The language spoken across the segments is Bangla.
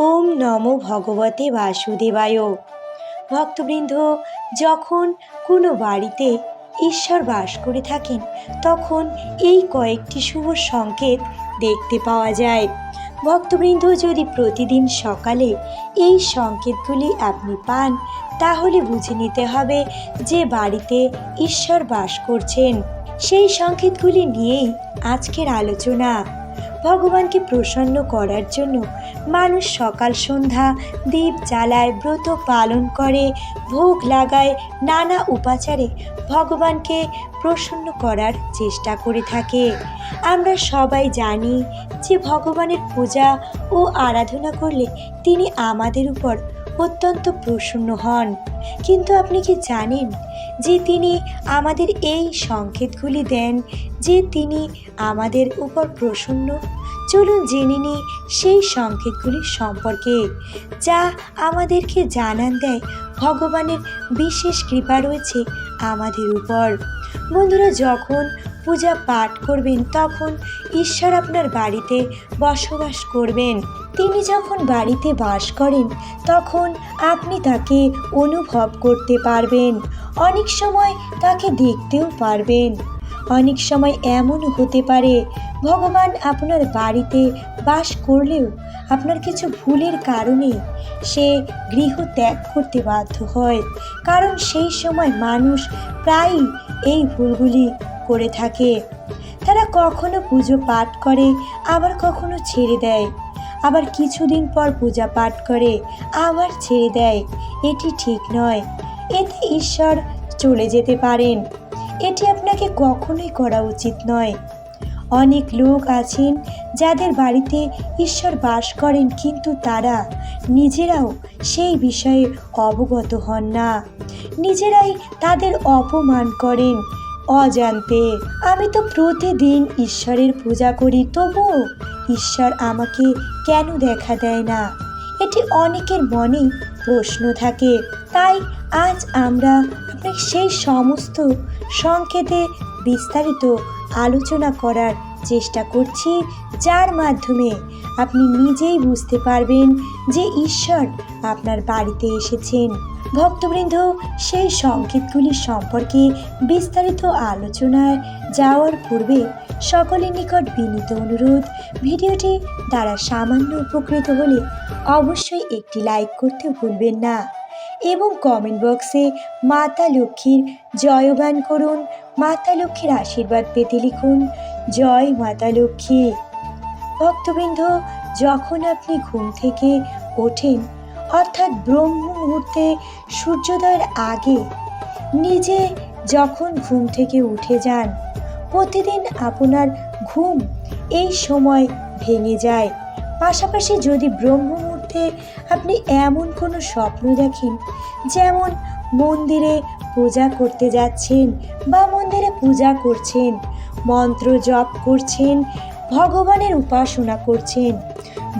ওম নমো ভগবতে বাসুদেবায়। ভক্তবৃন্দ, যখন কোনো বাড়িতে ঈশ্বর বাস করে থাকেন, তখন এই কয়েকটি শুভ সংকেত দেখতে পাওয়া যায়। ভক্তবৃন্দ, যদি প্রতিদিন সকালে এই সংকেতগুলি আপনি পান, তাহলে বুঝে নিতে হবে যে বাড়িতে ঈশ্বর বাস করছেন। সেই সংকেতগুলি নিয়েই আজকের আলোচনা। ভগবানকে প্রসন্ন করার জন্য মানুষ সকাল সন্ধ্যা দীপ জ্বালায়, ব্রত পালন করে, ভোগ লাগায়, নানা উপাচারে ভগবানকে প্রসন্ন করার চেষ্টা করে থাকে। আমরা সবাই জানি যে ভগবানের পূজা ও আরাধনা করলে তিনি আমাদের উপর অত্যন্ত প্রসন্ন হন। কিন্তু আপনি কি জানেন যে তিনি আমাদের এই সংকেতগুলি দেন, যে তিনি আমাদের উপর প্রসন্ন। চলুন জেনে নিই সেই সংকেতগুলি সম্পর্কে, যা আমাদেরকে জানান দেয় ভগবানের বিশেষ কৃপা রয়েছে আমাদের উপর। বন্ধুরা, যখন পূজা পাঠ করবেন, তখন ঈশ্বর আপনার বাড়িতে বসবাস করবেন। তিনি যখন বাড়িতে বাস করেন, তখন আপনি তাকে অনুভব করতে পারবেন। অনেক সময় তাকে দেখতেও পারবেন। অনেক সময় এমন হতে পারে, ভগবান আপনার বাড়িতে বাস করলেও আপনার কিছু ভুলের কারণে সে গৃহ ত্যাগ করতে বাধ্য হয়। কারণ সেই সময় মানুষ প্রায়ই এই ভুলগুলি করে থাকে। তারা কখনো পুজো পাঠ করে, আবার কখনো ছেড়ে দেয়। আবার কিছুদিন পর পূজা পাঠ করে, আবার ছেড়ে দেয়। এটি ঠিক নয়। এতে ঈশ্বর চলে যেতে পারেন। এটি আপনাকে কখনোই করা উচিত নয়। অনেক লোক আছেন যাদের বাড়িতে ঈশ্বর বাস করেন কিন্তু তারা নিজেরাও সেই বিষয়ে অবগত হন না। নিজেরাই তাদের অপমান করেন। অজান্তে, আমি তো প্রতিদিন ঈশ্বরের পূজা করি, তবুও ঈশ্বর আমাকে কেন দেখা দেয় না? এটি অনেকের মনেই প্রশ্ন থাকে। তাই আজ আমরা আপনাকে সেই সমস্ত সংকেতে বিস্তারিত আলোচনা করার চেষ্টা করছি, যার মাধ্যমে আপনি নিজেই বুঝতে পারবেন যে ঈশ্বর আপনার বাড়িতে এসেছেন। ভক্তবৃন্দ, সেই সংকেতগুলি সম্পর্কে বিস্তারিত আলোচনায় যাওয়ার পূর্বে সকলের নিকট বিনীত অনুরোধ, ভিডিওটি দ্বারা সামান্য উপকৃত হলে অবশ্যই একটি লাইক করতে ভুলবেন না। এবং কমেন্ট বক্সে মাতা লক্ষ্মীর জয়গান করুন, মাতা লক্ষ্মীর আশীর্বাদ পেতে লিখুন, জয় মাতা লক্ষ্মী। ভক্তবৃন্দ, যখন আপনি ঘুম থেকে ওঠেন, অর্থাৎ ব্রহ্ম মুহূর্তে সূর্যোদয়ের আগে, নিজে যখন ঘুম থেকে উঠে যান, প্রতিদিন আপনার ঘুম এই সময় ভেঙে যায়। পাশাপাশি যদি ব্রহ্ম মুহূর্তে আপনি এমন কোনো স্বপ্ন দেখেন যেমন মন্দিরে পূজা করতে যাচ্ছেন বা মন্দিরে পূজা করছেন, মন্ত্র জপ করছেন, ভগবানের উপাসনা করছেন।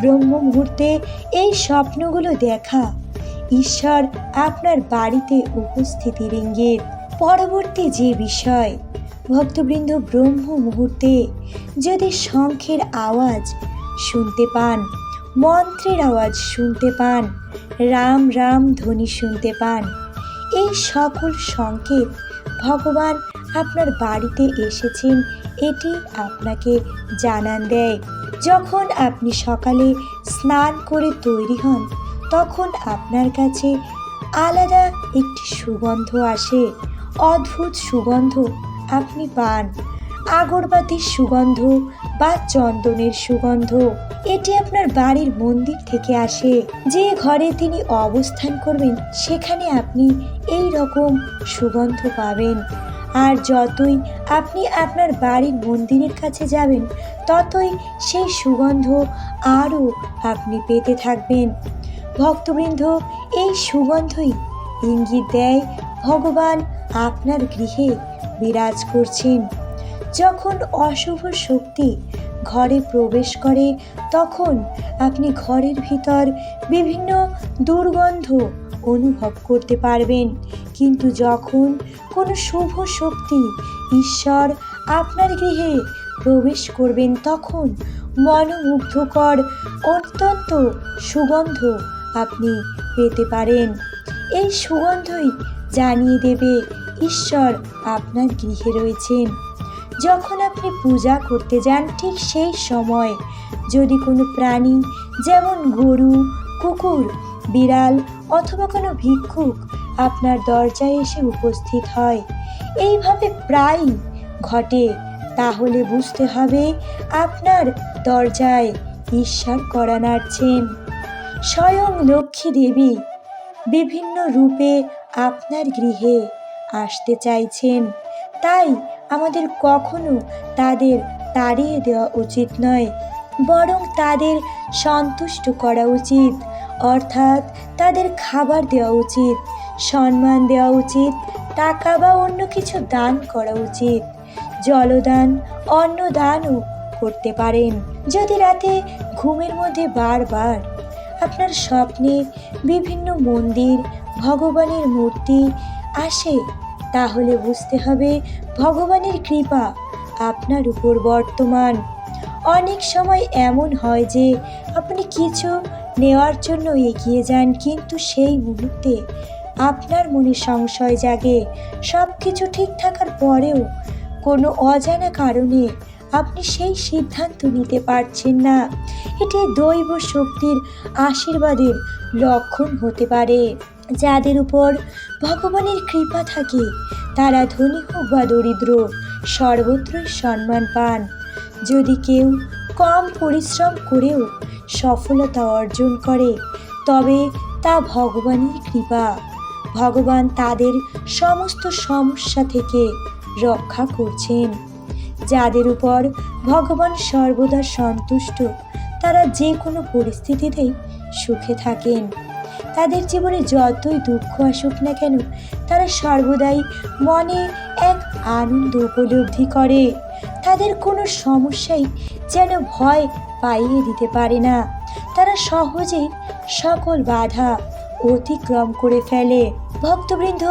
ব্রহ্ম মুহূর্তে এই স্বপ্নগুলো দেখা ঈশ্বর আপনার বাড়িতে উপস্থিতির ইঙ্গিত পরবর্তী যে বিষয়। ভক্তবৃন্দ ব্রহ্ম মুহূর্তে যদি শঙ্খের আওয়াজ শুনতে পান মন্ত্রের আওয়াজ শুনতে পান, রাম রাম ধ্বনি শুনতে পান। এই সকল সংকেত ভগবান আপনার বাড়িতে এসেছেন, এটি আপনাকে জানান দেয়। যখন আপনি সকালে স্নান করে তৈরি হন, তখন আপনার কাছে আলাদা একটি সুগন্ধ আসে। অদ্ভুত সুগন্ধ আপনি পান। আগরবাতির সুগন্ধ বা চন্দনের সুগন্ধ, এটি আপনার বাড়ির মন্দির থেকে আসে। যে ঘরে তিনি অবস্থান করবেন, সেখানে আপনি এই রকম সুগন্ধ পাবেন। আর যতই আপনি আপনার বাড়ির মন্দিরের কাছে যাবেন, ততই সেই সুগন্ধ আরও আপনি পেতে থাকবেন। ভক্তবৃন্দ, এই সুগন্ধই ইঙ্গিত দেয় ভগবান আপনার গৃহে বিরাজ করছেন। যখন অশুভ শক্তি ঘরে প্রবেশ করে, তখন আপনি ঘরের ভিতর বিভিন্ন দুর্গন্ধ অনুভব করতে পারবেন। কিন্তু যখন কোনো শুভ শক্তি ঈশ্বর আপনার গৃহে প্রবেশ করবেন, তখন মনোমুগ্ধকর অত্যন্ত সুগন্ধ আপনি পেতে পারেন। এই সুগন্ধই জানিয়ে দেবে, ঈশ্বর আপনার গৃহে রয়েছেন। যখন আপনি পূজা করতে যান ঠিক সেই সময় যদি কোনো প্রাণী, যেমন গরু, কুকুর, বিড়াল অথবা কোনো ভিক্ষুক আপনার দরজায় এসে উপস্থিত হয়, এইভাবে প্রায়ই ঘটে, তাহলে বুঝতে হবে আপনার দরজায় ঈশ্বর করা নাড়ছেন। স্বয়ং লক্ষ্মী দেবী বিভিন্ন রূপে আপনার গৃহে আসতে চাইছেন, তাই আমাদের কখনো তাদের তাড়িয়ে দেওয়া উচিত নয়, বরং তাদের সন্তুষ্ট করা উচিত। অর্থাৎ তাদের খাবার দেওয়া উচিত, সম্মান দেওয়া উচিত, টাকা বা অন্য কিছু দান করা উচিত। জলদান অন্নদানও করতে পারেন, যদি রাতে ঘুমের মধ্যে বারবার। আপনার স্বপ্নে বিভিন্ন মন্দির, ভগবানের মূর্তি আসে তাহলে বুঝতে হবে ভগবানের কৃপা আপনার উপর বর্তমান। অনেক সময় এমন হয় যে আপনি কিছু নেওয়ার জন্য এগিয়ে যান, কিন্তু সেই মুহূর্তে আপনার মনে সংশয় জাগে। সব কিছু ঠিক থাকার পরেও কোনো অজানা কারণে আপনি সেই সিদ্ধান্ত নিতে পারছেন না। এটি দৈব শক্তির আশীর্বাদের লক্ষণ হতে পারে। যাদের উপর ভগবানের কৃপা থাকে, তারা ধনী হোক বা দরিদ্র, সর্বত্রই সম্মান পান। যদি কেউ কম পরিশ্রম করেও সফলতা অর্জন করে, তবে তা ভগবানের কৃপা। ভগবান তাদের সমস্ত সমস্যা থেকে রক্ষা করছেন। যাদের উপর ভগবান সর্বদা সন্তুষ্ট, তারা যে কোনো পরিস্থিতিতেই সুখে থাকেন। তাদের জীবনে যতই দুঃখ আসুক না কেন, তারা সর্বদাই মনে এক আনন্দ উপলব্ধি করে। তাদের কোনো সমস্যাই যেন ভয় পাইয়ে দিতে পারে না। তারা সহজেই সকল বাধা অতিক্রম করে ফেলে। ভক্তবৃন্দ,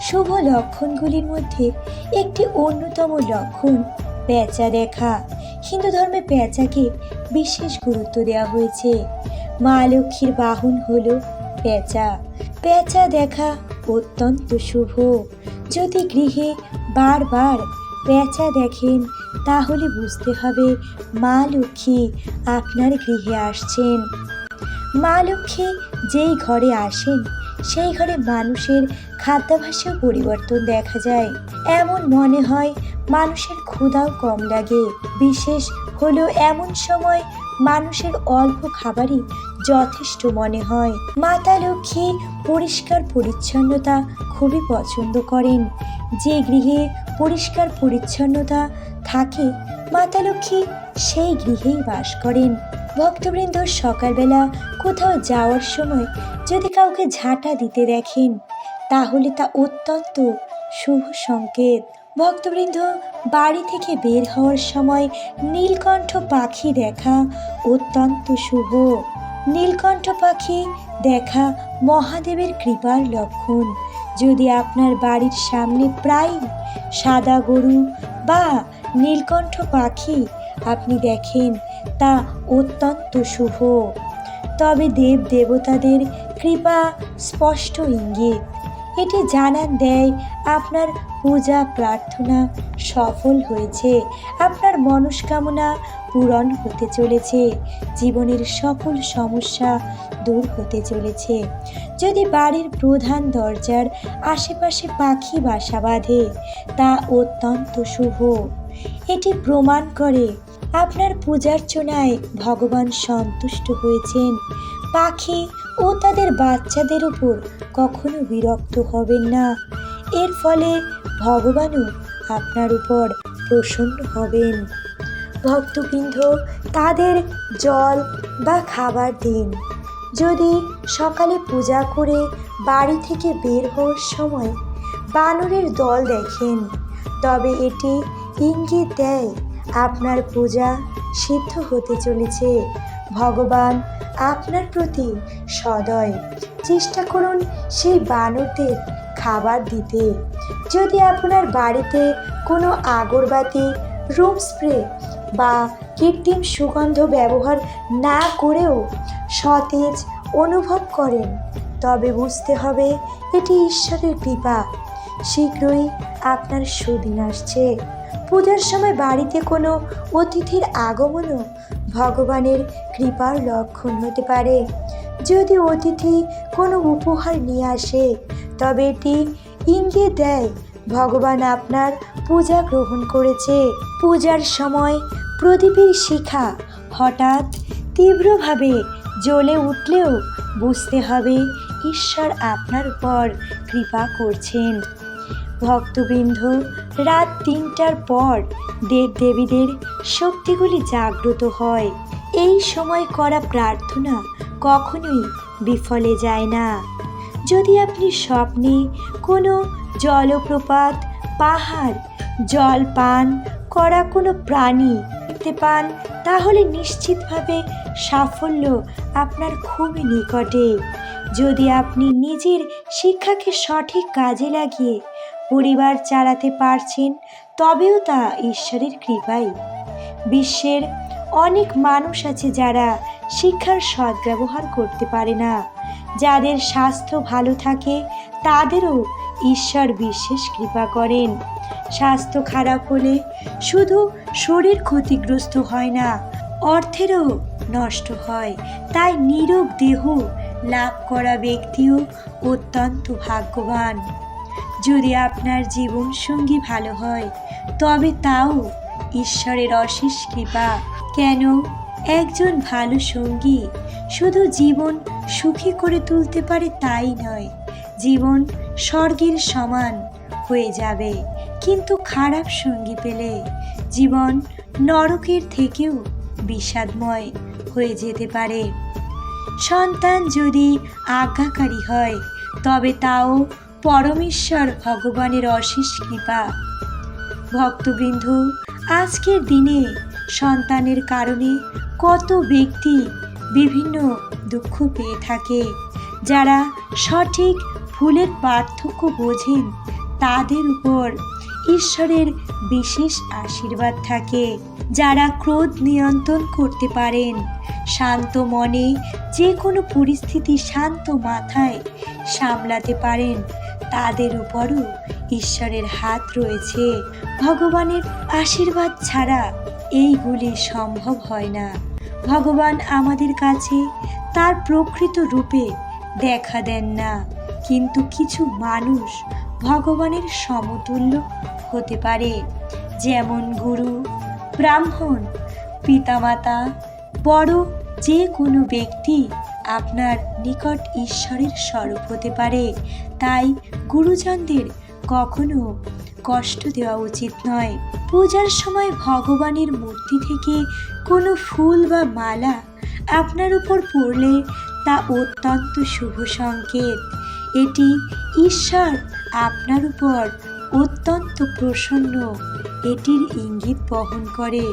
শুভ লক্ষণগুলির মধ্যে একটি অন্যতম লক্ষণ পেঁচা দেখা। হিন্দু ধর্মে পেঁচাকে বিশেষ গুরুত্ব দেওয়া হয়েছে। মা লক্ষ্মীর বাহন হলো পেঁচা। পেঁচা দেখা অত্যন্ত শুভ। যদি গৃহে বারবার পেঁচা দেখেন, তাহলে বুঝতে হবে মা লক্ষ্মী আপনার গৃহে আসছেন। মা লক্ষ্মী যেই ঘরে আসেন, সেই ঘরে মানুষের খাদ্যাভাসেও পরিবর্তন দেখা যায়। এমন মনে হয় মানুষের ক্ষুধাও কম লাগে। বিশেষ হলো এমন সময় মানুষের অল্প খাবারই যথেষ্ট মনে হয়। মাতা লক্ষ্মী পরিষ্কার পরিচ্ছন্নতা খুবই পছন্দ করেন। যে গৃহে পরিষ্কার পরিচ্ছন্নতা থাকে, মাতা লক্ষ্মী সেই গৃহেই বাস করেন। ভক্তবৃন্দ সকালবেলা কোথাও যাওয়ার সময় যদি কাউকে ঝাঁটা দিতে দেখেন, তাহলে তা অত্যন্ত শুভ সংকেত। ভক্তবৃন্দ বাড়ি থেকে বের হওয়ার সময় নীলকণ্ঠ পাখি দেখা অত্যন্ত শুভ। নীলকণ্ঠ পাখি দেখা মহাদেবের কৃপার লক্ষণ। যদি আপনার বাড়ির সামনে প্রায় সাদা গরু বা নীলকণ্ঠ পাখি আপনি দেখেন, তা অত্যন্ত শুভ। তবে দেব দেবতাদের কৃপা স্পষ্ট ইঙ্গিত। এটি জানান দেয়, আপনার পূজা প্রার্থনা সফল হয়েছে। আপনার মনস্কামনা পূরণ হতে চলেছে। জীবনের সকল সমস্যা দূর হতে চলেছে। যদি বাড়ির প্রধান দরজার আশেপাশে পাখি বাসা বাঁধে, তা অত্যন্ত শুভ। এটি প্রমাণ করে আপনার পূজার্চনায় ভগবান সন্তুষ্ট হয়েছেন। পাখি ও তাদের বাচ্চাদের উপর কখনো বিরক্ত হবেন না। এর ফলে ভগবানও আপনার উপর প্রসন্ন হবেন। ভক্তবৃন্দ, তাদের জল বা খাবার দিন। যদি সকালে পূজা করে বাড়ি থেকে বের হওয়ার সময় বানরের দল দেখেন, তবে এটি ইঙ্গিত দেয় আপনার পূজা সিদ্ধ হতে চলেছে। ভগবান আপনার প্রতি সদয়। চেষ্টা করুন সেই বানরদের খাবার দিতে। যদি আপনার বাড়িতে কোনো আগরবাতি, রুম স্প্রে বা কৃত্রিম সুগন্ধ ব্যবহার না করেও সতেজ অনুভব করেন, তবে বুঝতে হবে এটি ঈশ্বরের কৃপা। শীঘ্রই আপনার সুদিন আসছে। পূজার সময় বাড়িতে কোনো অতিথির আগমনও ভগবানের কৃপার লক্ষণ হতে পারে। যদি অতিথি কোনো উপহার নিয়ে আসে, তবে এটি ইঙ্গিত দেয়, ভগবান আপনার পূজা গ্রহণ করেছে। পূজার সময় প্রদীপের শিখা হঠাৎ তীব্রভাবে জ্বলে উঠলেও বুঝতে হবে ঈশ্বর আপনার উপর কৃপা করছেন। ভক্তবৃন্দ, রাত তিনটার পর দেবদেবীদের শক্তিগুলি জাগ্রত হয়। এই সময় করা প্রার্থনা কখনোই বিফলে যায় না। যদি আপনি স্বপ্নে কোনো জলপ্রপাত, পাহাড়, জল পান করা কোনো প্রাণী দেখতে পান, তাহলে নিশ্চিতভাবে সাফল্য আপনার খুবই নিকটে। যদি আপনি নিজের শিক্ষাকে সঠিক কাজে লাগিয়ে পরিবার চালাতে পারছেন, তবেও তা ঈশ্বরের কৃপাই বিশ্বের অনেক মানুষ আছে যারা শিক্ষার সদ্ব্যবহার করতে পারে না। যাদের স্বাস্থ্য ভালো থাকে, তাদেরও ঈশ্বর বিশেষ কৃপা করেন। স্বাস্থ্য খারাপ হলে শুধু শরীর ক্ষতিগ্রস্ত হয় না, অর্থেরও নষ্ট হয়। তাই নীরব দেহ লাভ করা ব্যক্তিও অত্যন্ত ভাগ্যবান। যদি আপনার জীবন সঙ্গী ভালো হয়, তবে তাও ঈশ্বরের অশেষ কৃপা। কেন? একজন ভালো সঙ্গী শুধু জীবন সুখী করে তুলতে পারে তাই নয়, জীবন স্বর্গের সমান হয়ে যাবে। কিন্তু খারাপ সঙ্গী পেলে জীবন নরকের থেকেও বিষাদময় হয়ে যেতে পারে। সন্তান যদি আজ্ঞাকারী হয়, তবে তাও পরমেশ্বর ভগবানের অশেষ কৃপা। ভক্তবৃন্দ, আজকের দিনে সন্তানের কারণে কত ব্যক্তি বিভিন্ন দুঃখ পেয়ে থাকে, যারা সঠিক ভুলের পার্থক্য বোঝেন, তাদের উপর ঈশ্বরের বিশেষ আশীর্বাদ থাকে, যারা ক্রোধ নিয়ন্ত্রণ করতে পারেন। শান্ত মনে যে কোনো পরিস্থিতি শান্ত মাথায় সামলাতে পারেন। তাদের উপরও ঈশ্বরের হাত রয়েছে। ভগবানের আশীর্বাদ ছাড়া এইগুলি সম্ভব হয় না। ভগবান আমাদের কাছে তার প্রকৃত রূপে দেখা দেন না, কিন্তু কিছু মানুষ ভগবানের সমতুল্য হতে পারে। যেমন গুরু, ব্রাহ্মণ, পিতামাতা, বড় যে কোনো ব্যক্তি আপনার নিকট ঈশ্বরের স্বরূপ হতে পারে। তাই গুরুজনদের কখনো কষ্ট দেওয়া উচিত নয়। পূজার সময় ভগবানের মূর্তি থেকে কোনো ফুল বা মালা আপনার উপর পড়লে তা অত্যন্ত শুভ সংকেত। এটি ঈশ্বর আপনার উপর অত্যন্ত প্রসন্ন। এটির ইঙ্গিত বহন করে।